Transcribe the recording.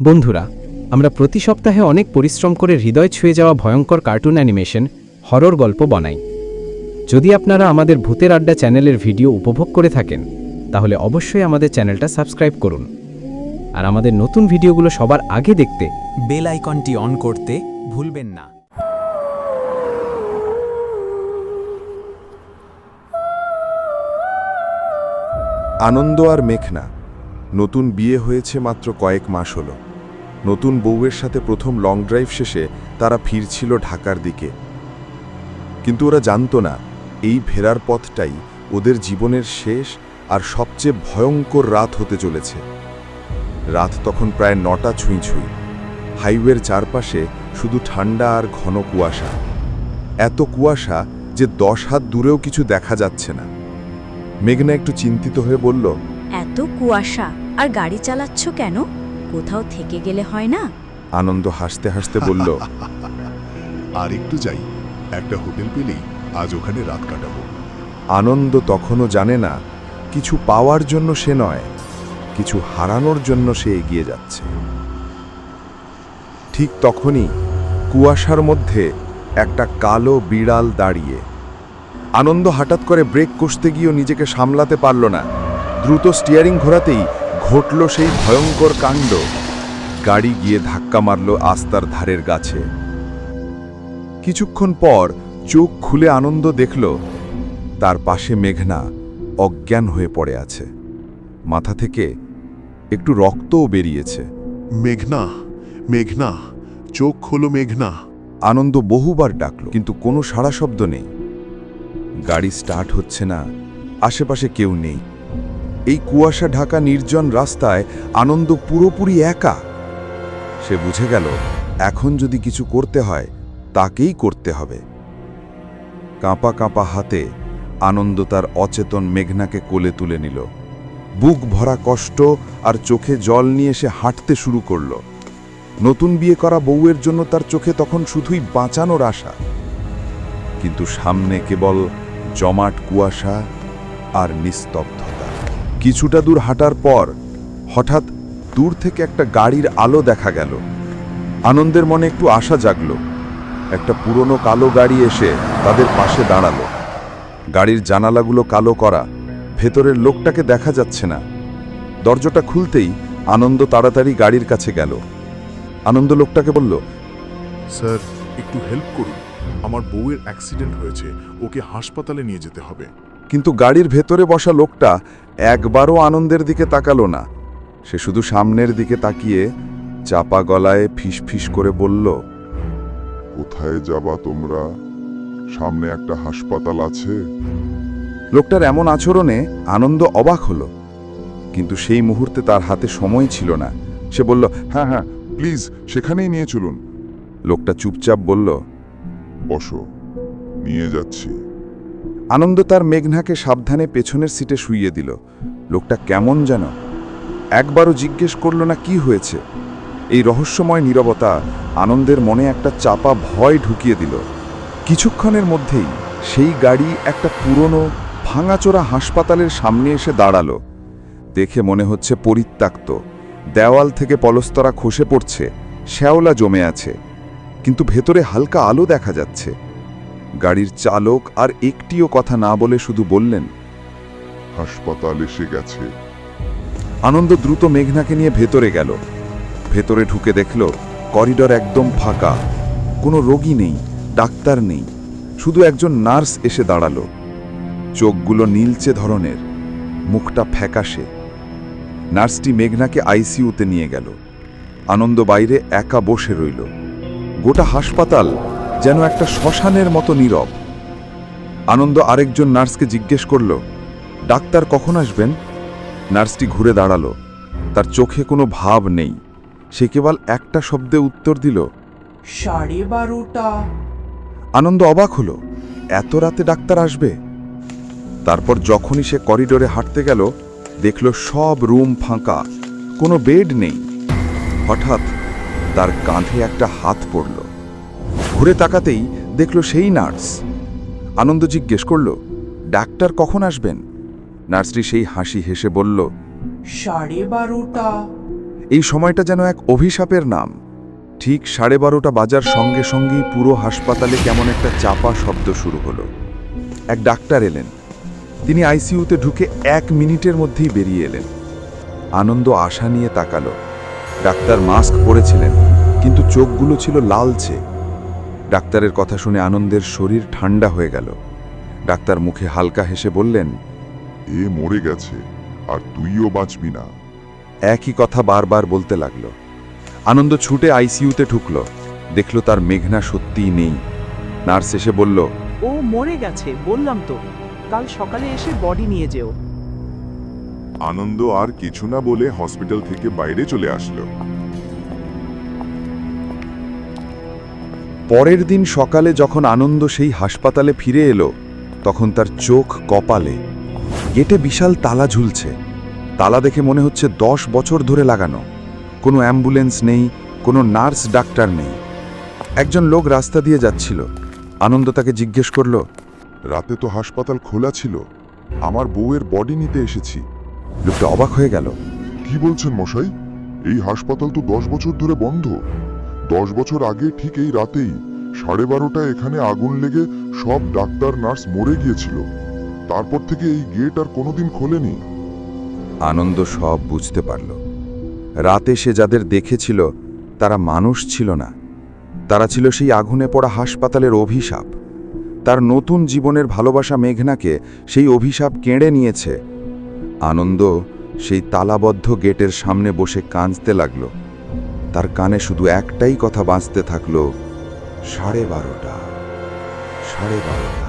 বন্ধুরা, আমরা প্রতি সপ্তাহে অনেক পরিশ্রম করে হৃদয় ছুঁয়ে যাওয়া ভয়ঙ্কর কার্টুন অ্যানিমেশন, হরর গল্প বানাই। যদি আপনারা আমাদের ভূতের আড্ডা চ্যানেলের ভিডিও উপভোগ করে থাকেন, তাহলে অবশ্যই আমাদের চ্যানেলটা সাবস্ক্রাইব করুন। আর আমাদের নতুন ভিডিওগুলো সবার আগে দেখতে বেল আইকনটি অন করতে ভুলবেন না। আনন্দ আর মেঘনা, নতুন বিয়ে হয়েছে মাত্র কয়েক মাস হলো। নতুন বউয়ের সাথে প্রথম লং ড্রাইভ শেষে তারা ফিরছিল ঢাকার দিকে। কিন্তু ওরা জানতো না, এই ফেরার পথটাই ওদের জীবনের শেষ আর সবচেয়ে ভয়ঙ্কর রাত হতে চলেছে। রাত তখন প্রায় নটা ছুঁই ছুঁই। হাইওয়ের চারপাশে শুধু ঠান্ডা আর ঘন কুয়াশা। এত কুয়াশা যে দশ হাত দূরেও কিছু দেখা যাচ্ছে না। মেঘনা একটু চিন্তিত হয়ে বলল, এত কুয়াশা, আর গাড়ি চালাচ্ছ কেন? কোথাও থেকে গেলে হয় না? আনন্দ হাসতে হাসতে বলল আর একটু যাই একটা হোটেল পেলেই আজ ওখানে রাত কাটাবো। আনন্দ তখনও জানে না কিছু পাওয়ার জন্য সে নয় কিছু হারানোর জন্য সে এগিয়ে যাচ্ছে। ঠিক তখনই কুয়াশার মধ্যে একটা কালো বিড়াল দাঁড়িয়ে আনন্দ হঠাৎ করে ব্রেক কষতে গিয়েও নিজেকে সামলাতে পারল না। দ্রুত স্টিয়ারিং ঘোরাতেই ঘটল সেই ভয়ঙ্কর কাণ্ড। গাড়ি গিয়ে ধাক্কা মারল আস্তার ধারের গাছে। কিছুক্ষণ পর চোখ খুলে আনন্দ দেখল তার পাশে মেঘনা অজ্ঞান হয়ে পড়ে আছে। মাথা থেকে একটু রক্তও বেরিয়েছে। মেঘনা মেঘনা চোখ খোলো মেঘনা। আনন্দ বহুবার ডাকল কিন্তু কোনো সাড়া শব্দ নেই। গাড়ি স্টার্ট হচ্ছে না আশেপাশে কেউ নেই। এই কুয়াশা ঢাকা নির্জন রাস্তায় আনন্দ পুরোপুরি একা। সে বুঝে গেল, এখন যদি কিছু করতে হয়, তাকেই করতে হবে। কাঁপা কাঁপা হাতে আনন্দ তার অচেতন মেঘনাকে কোলে তুলে নিল। বুক ভরা কষ্ট আর চোখে জল নিয়ে সে হাঁটতে শুরু করল। নতুন বিয়ে করা বউয়ের জন্য তার চোখে তখন শুধুই বাঁচানোর আশা। কিন্তু সামনে কেবল জমাট কুয়াশা আর নিস্তব্ধতা। কিছুটা দূর হাঁটার পর হঠাৎ দূর থেকে একটা গাড়ির আলো দেখা গেল। আনন্দের মনে একটু আশা জাগল। একটা পুরনো কালো গাড়ি এসে তাদের পাশে দাঁড়াল। গাড়ির জানালাগুলো কালো করা ভেতরের লোকটাকে দেখা যাচ্ছে না। দরজাটা খুলতেই আনন্দ তাড়াতাড়ি গাড়ির কাছে গেল। আনন্দ লোকটাকে বলল স্যার একটু হেল্প করুন। আমার বউয়ের অ্যাক্সিডেন্ট হয়েছে। ওকে হাসপাতালে নিয়ে যেতে হবে। কিন্তু গাড়ির ভেতরে বসা লোকটা একবারও আনন্দের দিকে তাকালো না। সে শুধু সামনের দিকে তাকিয়ে চাপা গলায় ফিস ফিস করে বলল কোথায় যাবা তোমরা? সামনে একটা হাসপাতাল আছে? লোকটার এমন আচরণে আনন্দ অবাক হলো কিন্তু সেই মুহূর্তে তার হাতে সময় ছিল না। সে বলল হ্যাঁ হ্যাঁ প্লিজ সেখানেই নিয়ে চলুন। লোকটা চুপচাপ বলল বসো নিয়ে যাচ্ছি। আনন্দ তার মেঘনাকে সাবধানে পেছনের সিটে শুইয়ে দিল। লোকটা কেমন যেন। একবারও জিজ্ঞেস করল না কি হয়েছে। এই রহস্যময় নীরবতা আনন্দের মনে একটা চাপা ভয় ঢুকিয়ে দিল। কিছুক্ষণের মধ্যেই সেই গাড়ি একটা পুরনো, ভাঙাচোরা হাসপাতালের সামনে এসে দাঁড়াল। দেখে মনে হচ্ছে পরিত্যক্ত। দেওয়াল থেকে পলস্তরা খসে পড়ছে, শ্যাওলা জমে আছে। কিন্তু ভেতরে হালকা আলো দেখা যাচ্ছে। গাড়ির চালক আর একটিও কথা না বলে শুধু বললেন হাসপাতাল এসে গেছে। আনন্দ দ্রুত মেঘনাকে নিয়ে ভেতরে গেল। ভেতরে ঢুকে দেখল করিডর একদম ফাঁকা। কোনো রোগী নেই ডাক্তার নেই শুধু একজন নার্স এসে দাঁড়াল। চোখগুলো নীলচে ধরনের মুখটা ফ্যাকাশে। নার্সটি মেঘনাকে আইসিইউতে নিয়ে গেল। আনন্দ বাইরে একা বসে রইল। গোটা হাসপাতাল যেন একটা শ্মশানের মতো নীরব। আনন্দ আরেকজন নার্সকে জিজ্ঞেস করল ডাক্তার কখন আসবেন? নার্সটি ঘুরে দাঁড়াল। তার চোখে কোনো ভাব নেই। সে কেবল একটা শব্দে উত্তর দিল সাড়ে বারোটা। আনন্দ অবাক হলো এত রাতে ডাক্তার আসবে? তারপর যখনই সে করিডোরে হাঁটতে গেল দেখল সব রুম ফাঁকা কোনো বেড নেই। হঠাৎ তার কাঁধে একটা হাত পড়ল। ঘুরে তাকাতেই দেখল সেই নার্স। আনন্দ জিজ্ঞেস করল ডাক্তার কখন আসবেন? নার্সটি সেই হাসি হেসে বলল সাড়ে বারোটা। এই সময়টা যেন এক অভিশাপের নাম। ঠিক সাড়ে বারোটা বাজার সঙ্গে সঙ্গেই পুরো হাসপাতালে কেমন একটা চাপা শব্দ শুরু হলো। এক ডাক্তার এলেন। তিনি আইসিইউতে ঢুকে এক মিনিটের মধ্যেই বেরিয়ে এলেন। আনন্দ আশা নিয়ে তাকালো। ডাক্তার মাস্ক পরেছিলেন কিন্তু চোখগুলো ছিল লালচে। ডাক্তারের কথা শুনে আনন্দের শরীর ঠান্ডা হয়ে গেল। ডাক্তার মুখে হালকা হেসে বললেন এ মরে গেছে আর তুইও বাঁচবি না। একই কথা বারবার বলতে লাগল। আনন্দ ছুটে আইসিইউতে ঢুকলো। দেখল তার মেঘনা সত্যিই নেই। নার্স এসে বলল ও মরে গেছে বললাম তো। কাল সকালে এসে বডি নিয়ে যেও। আনন্দ আর কিছু না বলে হসপিটাল থেকে বাইরে চলে আসলো। পরের দিন সকালে যখন আনন্দ সেই হাসপাতালে ফিরে এলো তখন তার চোখ কপালে। গেটে বিশাল তালা ঝুলছে। তালা দেখে মনে হচ্ছে দশ বছর ধরে লাগানো। কোনো অ্যাম্বুলেন্স নেই কোনো নার্স ডাক্তার নেই। একজন লোক রাস্তা দিয়ে যাচ্ছিল। আনন্দ তাকে জিজ্ঞেস করল রাতে তো হাসপাতাল খোলা ছিল। আমার বউয়ের বডি নিতে এসেছি। লোকটা অবাক হয়ে গেল। কি বলছেন মশাই? এই হাসপাতাল তো দশ বছর ধরে বন্ধ। দশ বছর আগে ঠিক এই রাতেই সাড়ে বারোটায় এখানে আগুন লেগে সব ডাক্তার, নার্স মরে গিয়েছিল। তারপর থেকে এই গেট আর কোনোদিন খোলেনি। আনন্দ সব বুঝতে পারল। রাতে সে যাদের দেখেছিল, তারা মানুষ ছিল না। তারা ছিল সেই আগুনে পড়া হাসপাতালের অভিশাপ। তার নতুন জীবনের ভালোবাসা মেঘনাকে সেই অভিশাপ কেড়ে নিয়েছে। আনন্দ সেই তালাবদ্ধ গেটের সামনে বসে কাঁদতে লাগল। কানে শুধু একটাই কথা বাঁচতে থাকল সাড়ে বারোটা সাড়ে বারোটা।